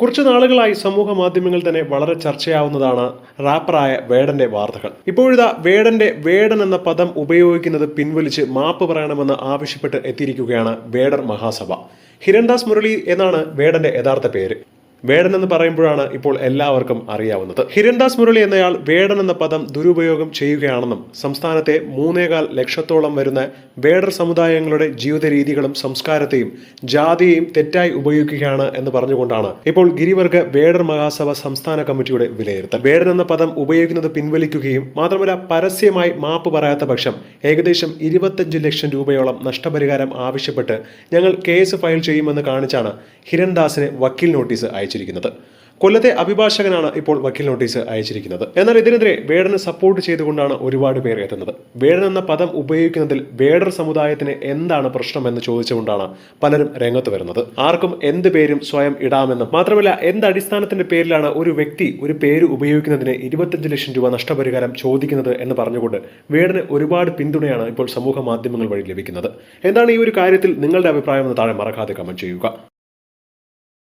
കുറച്ചു നാളുകളായി സമൂഹ മാധ്യമങ്ങളിൽ തന്നെ വളരെ ചർച്ചയാവുന്നതാണ് റാപ്പറായ വേടന്റെ വാർത്തകൾ. ഇപ്പോഴിതാ വേടന്റെ വേടൻ എന്ന പദം ഉപയോഗിക്കുന്നത് പിൻവലിച്ച് മാപ്പ് പറയണമെന്ന് ആവശ്യപ്പെട്ട് എത്തിയിരിക്കുകയാണ് വേടർ മഹാസഭ. ഹിരൺദാസ് മുരളി എന്നാണ് വേടന്റെ യഥാർത്ഥ പേര്. വേടൻ എന്ന് പറയുമ്പോഴാണ് ഇപ്പോൾ എല്ലാവർക്കും അറിയാവുന്നത്. ഹിരൺദാസ് മുരളി എന്നയാൾ വേടൻ എന്ന പദം ദുരുപയോഗം ചെയ്യുകയാണെന്നും സംസ്ഥാനത്തെ മൂന്നേകാൽ ലക്ഷത്തോളം വരുന്ന വേടർ സമുദായങ്ങളുടെ ജീവിത രീതികളും സംസ്കാരത്തെയും ജാതിയെയും തെറ്റായി ഉപയോഗിക്കുകയാണ് എന്ന് പറഞ്ഞുകൊണ്ടാണ് ഇപ്പോൾ ഗിരിവർഗ വേടർ മഹാസഭ സംസ്ഥാന കമ്മിറ്റിയുടെ വിലയിരുത്തൽ. വേടൻ എന്ന പദം ഉപയോഗിക്കുന്നത് പിൻവലിക്കുകയും മാത്രമല്ല പരസ്യമായി മാപ്പ് പറയാത്ത പക്ഷം ഏകദേശം ഇരുപത്തഞ്ച് ലക്ഷം രൂപയോളം നഷ്ടപരിഹാരം ആവശ്യപ്പെട്ട് ഞങ്ങൾ കേസ് ഫയൽ ചെയ്യുമെന്ന് കാണിച്ചാണ് ഹിരൺദാസിന് വക്കീൽ നോട്ടീസ് അയച്ചിരിക്കുന്നത്. കൊല്ലത്തെ അഭിഭാഷകനാണ് ഇപ്പോൾ വക്കീൽ നോട്ടീസ് അയച്ചിരിക്കുന്നത്. എന്നാൽ ഇതിനെതിരെ വേടനെ സപ്പോർട്ട് ചെയ്തുകൊണ്ടാണ് ഒരുപാട് പേർ എത്തുന്നത്. വേടൻ എന്ന പദം ഉപയോഗിക്കുന്നതിൽ വേടർ സമുദായത്തിന് എന്താണ് പ്രശ്നം എന്ന് ചോദിച്ചുകൊണ്ടാണ് പലരും രംഗത്ത് വരുന്നത്. ആർക്കും എന്ത് പേരും സ്വയം ഇടാമെന്നും മാത്രമല്ല എന്ത് അടിസ്ഥാനത്തിന്റെ പേരിലാണ് ഒരു വ്യക്തി ഒരു പേര് ഉപയോഗിക്കുന്നതിന് ഇരുപത്തഞ്ച് ലക്ഷം രൂപ നഷ്ടപരിഹാരം ചോദിക്കുന്നത് എന്ന് പറഞ്ഞുകൊണ്ട് വേടന് ഒരുപാട് പിന്തുണയാണ് ഇപ്പോൾ സമൂഹ മാധ്യമങ്ങൾ വഴി ലഭിക്കുന്നത്. എന്താണ് ഈ ഒരു കാര്യത്തിൽ നിങ്ങളുടെ അഭിപ്രായം എന്ന് താഴെ മറക്കാതെ കമന്റ് ചെയ്യുക.